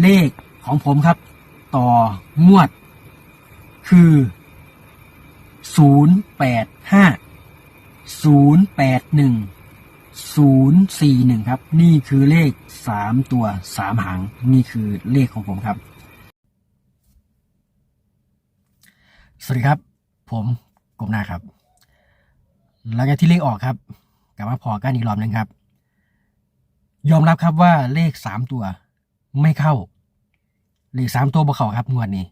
เลขของผมครับ ต่องวด คือศูนย์แปดห้าศูนย์แปดหนึ่งศูนย์สี่หนึ่งครับ นี่คือเลขสามตัวสามหาง นี่คือเลขของผมครับ สวัสดีครับ ผมกบนาครับ หลังจากที่เลขออกครับกลับมาพอกันอีกรอบหนึงครับ ยอมรับครับว่าเลขสามตัว ไม่เข้าเลขสามตัวบ่เข้าครับงวดนี้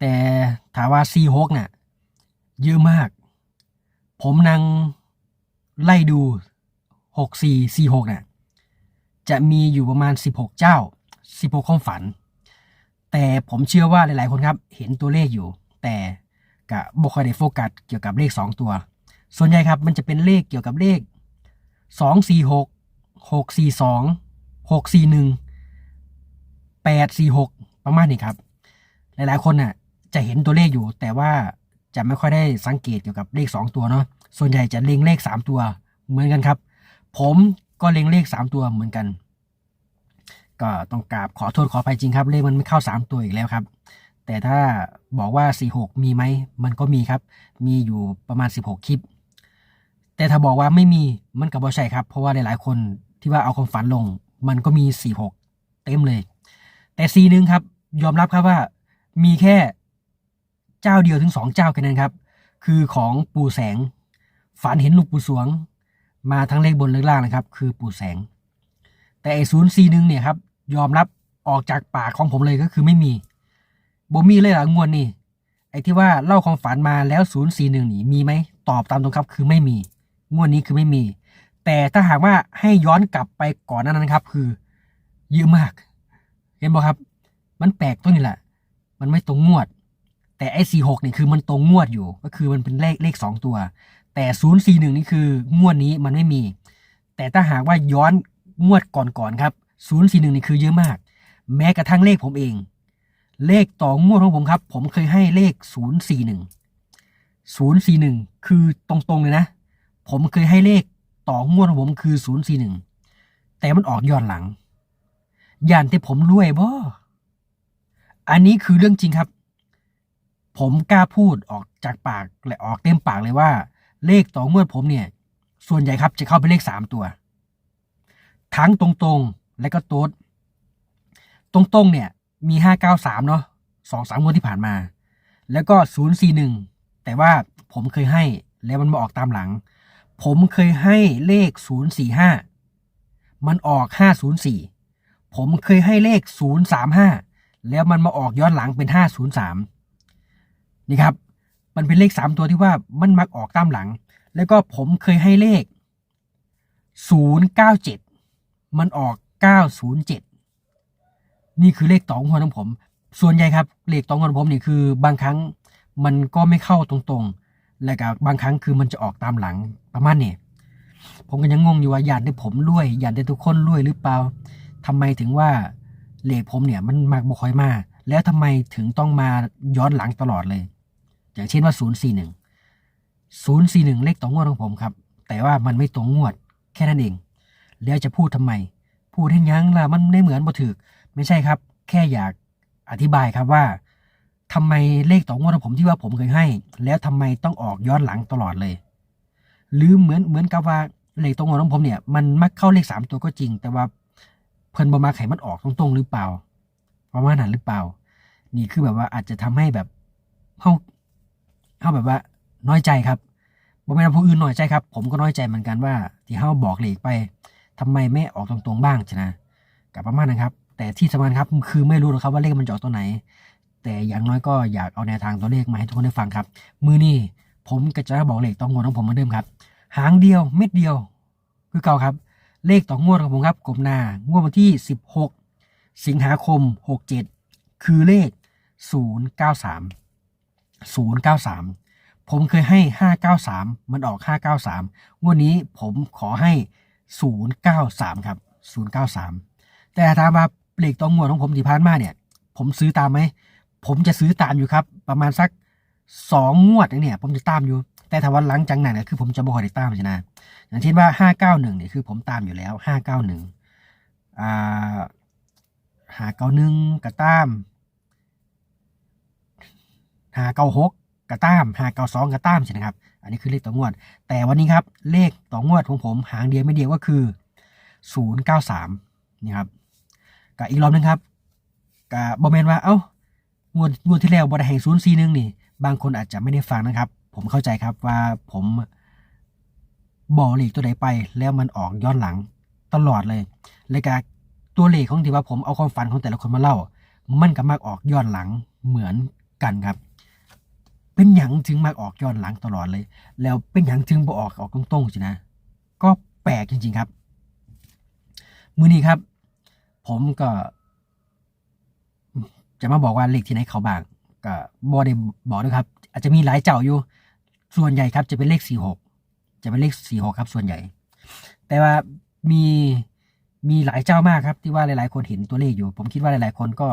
แต่ถามว่าซีฮกเนี่ยเยอะมาก ผมนั่งไล่ดูหกสี่สี่หกเนี่ยจะมีอยู่ประมาณสิบหกเจ้าสิบหกความฝัน แต่ผมเชื่อว่าหลาย ๆ คนครับ เห็นตัวเลขอยู่ แต่กะบ่ค่อยได้โฟกัสเกี่ยวกับเลขสองตัว ส่วนใหญ่ครับมันจะเป็นเลขเกี่ยวกับเลขสองสี่หกหกสี่สองหกสี่หนึ่ง แปดสี่หกประมาณนี้ครับ หลายๆ คนน่ะ จะเห็นตัวเลขอยู่ แต่ว่าจะไม่ค่อยได้สังเกตเกี่ยวกับเลขสองตัวเนาะส่วนใหญ่จะเล็งเลขสามตัวเหมือนกันครับ ผมก็เล็งเลขสามตัวเหมือนกัน ก็ต้องกราบขอโทษขออภัยจริงครับ เลขมันไม่เข้าสามตัวอีกแล้วครับ แต่ถ้าบอกว่าสี่หกมีไหมมันก็มีครับ มีอยู่ประมาณสิบหกคลิป แต่ถ้าบอกว่าไม่มีมันก็บ่ใช่ครับ เพราะว่าหลายๆ คนที่ว่าเอาความฝันลง มันก็มีสี่หกเต็มเลย แต่ซีหนึ่งครับ ยอมรับครับว่ามีแค่เจ้าเดียวถึงสองเจ้าแค่นั้นครับ คือของปู่แสง ฝันเห็นลูกปู่สวง มาทั้งเลขบนเลขล่างนะครับ คือปู่แสง แต่ไอศูนย์ซีหนึ่งเนี่ยครับ ยอมรับออกจากปากของผมเลยก็คือไม่มีบ่มีเลยเหรองวดนี่ไอ้ที่ว่าเล่าความฝันมาแล้วศูนย์สี่หนึ่งนี่มีไหมตอบตามตรงครับ คือไม่มี งวดนี้คือไม่มี แต่ถ้าหากว่าให้ย้อนกลับไปก่อนนานั้นครับ คือเยอะมาก เห็นบ่ครับ มันแปลกตรงนี้แหละมันไม่ตรงงวด แต่ไอ้สี่หกนี่คือมันตรงงวดอยู่ ก็คือมันเป็นเลขเลขสองตัว แต่ศูนย์สี่หนึ่งนี่คืองวดนี้มันไม่มี แต่ถ้าหากว่าย้อนงวดก่อนๆครับศูนย์สี่หนึ่งนี่คือเยอะมาก แม้กระทั่งเลขผมเอง เลขต่องวดของผมครับ ผมเคยให้เลขศูนย์สี่หนึ่งศูนย์สี่หนึ่งคือตรงๆเลยนะ ผมเคยให้เลขต่องวดของผมคือศูนย์สี่หนึ่งแต่มันออกย้อนหลัง ย่านที่ผมรวยบ่อันนี้คือเรื่องจริงครับ ผมกล้าพูดออกจากปากและออกเต็มปากเลยว่า เลขต่องวดผมเนี่ย ส่วนใหญ่ครับจะเข้าเป็นเลขสามตัว ทั้งตรงๆและก็โต๊ดตรงๆ เนี่ยมีห้าเก้าสามเนาะสองสามงวดที่ผ่านมา แล้วก็ศูนย์สี่หนึ่งแต่ว่าผมเคยให้แล้วมันมาออกตามหลัง ผมเคยให้เลขศูนย์สี่ห้ามันออกห้าศูนย์สี่ ผมเคยให้เลขศูนย์สามห้าแล้วมันมาออกย้อนหลังเป็นห้าศูนย์สามนี่ครับ มันเป็นเลขสามตัวที่ว่ามันมักออกตามหลัง แล้วก็ผมเคยให้เลขศูนย์เก้าเจ็ดมันออกเก้าศูนย์เจ็ดนี่คือเลขตองหัวของผม ส่วนใหญ่ครับ เลขตองหัวของผมนี่คือบางครั้งมันก็ไม่เข้าตรงๆ และก็บางครั้งคือมันจะออกตามหลังประมาณนี้ผมก็ยังงงอยู่ว่าอยากได้ผมรวยอยากได้ทุกคนรวยหรือเปล่า ทำไมถึงว่าเลขผมเนี่ยมันมักบ่ค่อยมาแล้วทำไมถึงต้องมาย้อนหลังตลอดเลย อย่างเช่นว่า 041 041 เลขตรงงวดของผมครับ แต่ว่ามันไม่ตรงงวดแค่นั้นเอง แล้วจะพูดทำไม พูดให้ยังล่ะมันไม่เหมือนบ่ถึก ไม่ใช่ครับ แค่อยากอธิบายครับว่าทำไมเลขตรงงวดของผมที่ว่าผมเคยให้ แล้วทำไมต้องออกย้อนหลังตลอดเลย หรือเหมือนเหมือนกับว่าเลขตรงงวดของผมเนี่ยมันมักเข้าเลขสามตัวก็จริง แต่ว่า พิ่นบ่มาไขมันออกตรงๆหรือเปล่าประมาณนั้นหรือเปล่า นี่คือแบบว่าอาจจะทำให้แบบเฮาเฮาแบบว่าน้อยใจครับบ่แม่นผู้อื่นน้อยใจครับ ผมก็น้อยใจเหมือนกันว่า ที่เฮาบอกเลขไปทำไมไม่ออกตรงๆบ้างชนะกับประมาณนั้นครับ แต่ที่สำคัญครับคือไม่รู้หรอกครับว่าเลขมันจะออกตัวไหน แต่อย่างน้อยก็อยากเอาแนวทางตัวเลขมาให้ทุกคนได้ฟังครับ มือนี้ผมก็จะบอกเลขต้องงวดของผมเหมือนเดิมครับ หางเดียวเม็ดเดียว คือเก่าครับ เลขต่องวดของผมครับกลมหน้างวดวันที่ 16 สิงหาคม 67 คือเลข 093 093 ผมเคยให้ 593 มันออก 593 งวดนี้ผมขอให้ 093 ครับ 093 แต่ถามว่าเลขต่องวดของผมที่ผ่านมาเนี่ย ผมซื้อตามไหม ผมจะซื้อตามอยู่ครับ ประมาณสัก 2 งวดเนี่ย ผมจะตามอยู่ แต่ถ้าวันหลังจากนั้นเนี่ยคือผมจะบ่อยได้ตามใช่ไหมอย่างเช่นว่า591เนี่ยคือผมตามอยู่แล้ว591อ่าหาเก้าหนึ่งกระตามหาเก้าหกกระตามหาเก้าสองกระตามใช่ไหมครับ อันนี้คือเลขต่องวด แต่วันนี้ครับเลขต่องวดของผมหางเดียวไม่เดียวก็คือศูนย์เก้าสามนี่ครับกับอีกรอบหนึงครับกับบอมเมนว่าเอ้างวดงวดที่แล้วบอดแห่งศูนย์สี่หนึ่งนี่ บางคนอาจจะไม่ได้ฟังนะครับ ผมเข้าใจครับว่าผมบอกเลขตัวใดไป แล้วมันออกย้อนหลังตลอดเลยเลยกาตัวเลขของที่ว่าผมเอาความฝันของแต่ละคนมาเล่า มันก็มักออกย้อนหลังเหมือนกันครับ เป็นหยังถึงมักออกย้อนหลังตลอดเลย แล้วเป็นหยังถึงบ่ออกออกตรงๆสินะ ก็แปลกจริง ๆครับมือนี้ครับ ผมก็ จะมาบอกว่าเลขที่ไหนเขาบางก็บอได้บอกด้วยครับ อาจจะมีหลายเจ้าอยู่ ส่วนใหญ่ครับจะเป็นเลขสี่หกจะเป็นเลขสี่หกครับส่วนใหญ่ แต่ว่ามีมีหลายเจ้ามากครับ ที่ว่าหลาย ๆ คนเห็นตัวเลขอยู่ ผมคิดว่าหลาย ๆ คนก็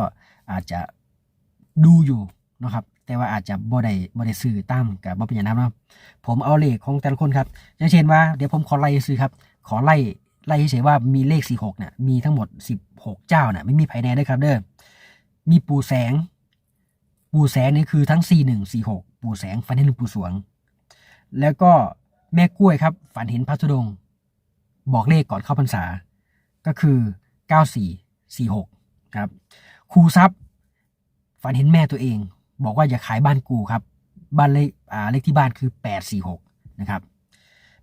อาจจะดูอยู่นะครับ แต่ว่าอาจจะบ่ได้บ่ได้ซื้อตามกับบ่เป็นอย่างนั้นเนาะผมเอาเลขของแต่ละคนครับอย่างเช่นว่าเดี๋ยวผมขอไล่ซื้อครับ ขอไล่ไล่เฉยๆว่ามีเลขสี่หกเนี่ยมีทั้งหมดสิบหกเจ้าน่ะไม่มีภายในด้วยครับเด้อมีปู่แสง ปู่แสงนี่คือทั้ง4 1 4 6ปู่แสงฝันเห็นหลวงปู่สวง แล้วก็แม่กล้วยครับ ฝันเห็นพระธุดงค์บอกเลขก่อนเข้าพรรษา ก็คือ 94 46 ครับครูทรัพย์ฝันเห็นแม่ตัวเอง บอกว่าอย่าขายบ้านกูครับ บ้านเลขอ่าเลขที่บ้านคือ 846 นะครับ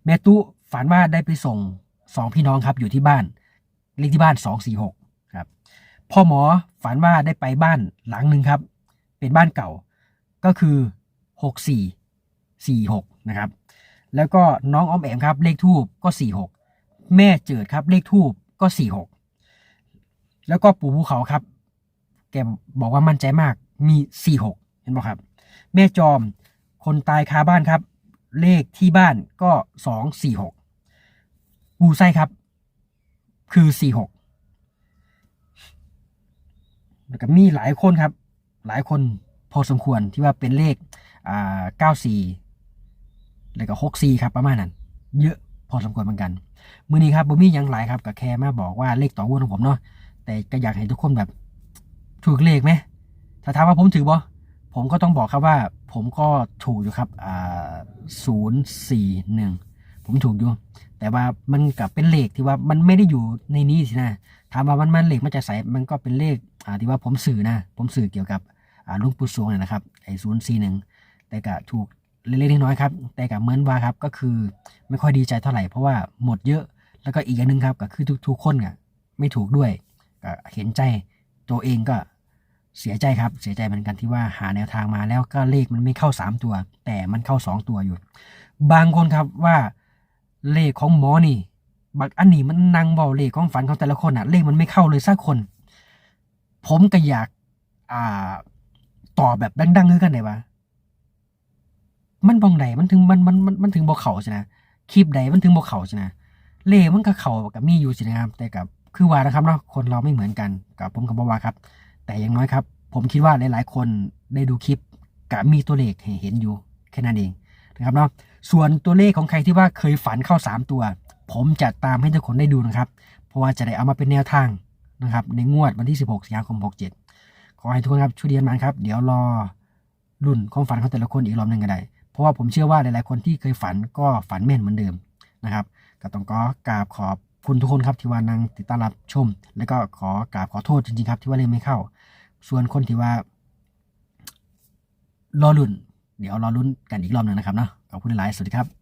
แม่ตุฝันว่าได้ไปส่งสองพี่น้องครับอยู่ที่บ้าน เลขที่บ้าน 246 ครับ พ่อหมอฝันว่าได้ไปบ้านหลังหนึ่งครับ เป็นบ้านเก่าก็คือหกสี่สี่หก นะครับ แล้วก็น้องออมแอมครับ เลขทูบก็สี่หกแม่เจิดครับเลขทูบก็สี่หกแล้วก็ปู่ภูเขาครับ แกบอกว่ามั่นใจมากมีสี่หกเห็นไหมครับ แม่จอมคนตายคาบ้านครับ เลขที่บ้านก็สองสี่หกปูไส้ครับ คือสี่หกแล้วก็มีหลายคนครับ หลายคนพอสมควรที่ว่าเป็นเลขเก้าสี่ แล้วก็หกสี่ครับประมาณนั้น เยอะพอสมควรเหมือนกันมือนี้ครับบ่มีหยังหลายครับก็แค่มาบอกว่าเลขต่องวของผมเนาะแต่ก็อยากให้ทุกคนแบบถูกเลขไหมถ้าถามว่าผมถือบ่ผมก็ต้องบอกครับว่า ผมก็ถูกอยู่ครับอ่าศูนย์สี่หนึ่งผมถูกอยู่ แต่ว่ามันกับเป็นเลขที่ว่ามันไม่ได้อยู่ในนี้สินะถามว่ามันมันเลขมันจะใส่มันก็เป็นเลขอ่าที่ว่าผมสื่อนะ ผมสื่อเกี่ยวกับอ่าลุงปู่สวงเนี่ยนะครับไอ้ศูนย์สี่หนึ่งแต่ก็ถูก เล็กๆน้อยๆครับแต่กับเหมือนว่าครับก็คือไม่ค่อยดีใจเท่าไหร่เพราะว่าหมดเยอะแล้วก็อีกอย่างหนึ่งครับก็คือทุกๆคนอะไม่ถูกด้วยก็เห็นใจตัวเองก็เสียใจครับเสียใจเหมือนกันที่ว่าหาแนวทางมาแล้วก็เลขมันไม่เข้าสามตัว แต่มันเข้าสองตัวอยู่ บางคนครับว่าเลขของหมอนี่บักอันนี้มันนางเบาเลขของฝันของแต่ละคนอะเลขมันไม่เข้าเลยสักคน ผมก็อยากอ่าตอบแบบดังๆคือกันไหนวะ มันบองใดมันถึงมันมันมันมันถึงบ่เข่าใช่นะคลิปใดมันถึงบ่เข่าใช่นะเลขมันก็เข่ากับมีอยู่ใช่นะครับ แต่กับคือว่านะครับเนาะคนเราไม่เหมือนกันกับผมกับบ่ว่าครับ แต่อย่างน้อยครับ ผมคิดว่าหลาย ๆ คนได้ดูคลิปกับมีตัวเลขเห็นอยู่แค่นั้นเองนะครับเนาะส่วนตัวเลขของใครที่ว่าเคยฝันเข้าสามตัว ผมจะตามให้ทุกคนได้ดูนะครับ เพราะว่าจะได้เอามาเป็นแนวทางนะครับในงวดวันที่ 16 สิงหาคม 67 ขอให้ทุกคนครับช่วยเรียนมันครับ เดี๋ยวรอรุ่นความฝันของแต่ละคนอีกรอบหนึ่งก็ได้ เพราะว่าผมเชื่อว่าหลาย ๆ คนที่เคยฝันก็ฝันแม่นเหมือนเดิมนะครับก็ต้องก็กราบขอบคุณทุกคนครับที่ว่านั่งติดตามรับชม แล้วก็ขอกราบขอโทษจริง ๆ ครับ ที่ว่าเลขไม่เข้า ส่วนคนที่ว่ารอรุ่น เดี๋ยวรอรุ่นกันอีกรอบหนึ่งนะครับเนาะขอบคุณหลายๆสวัสดีครับ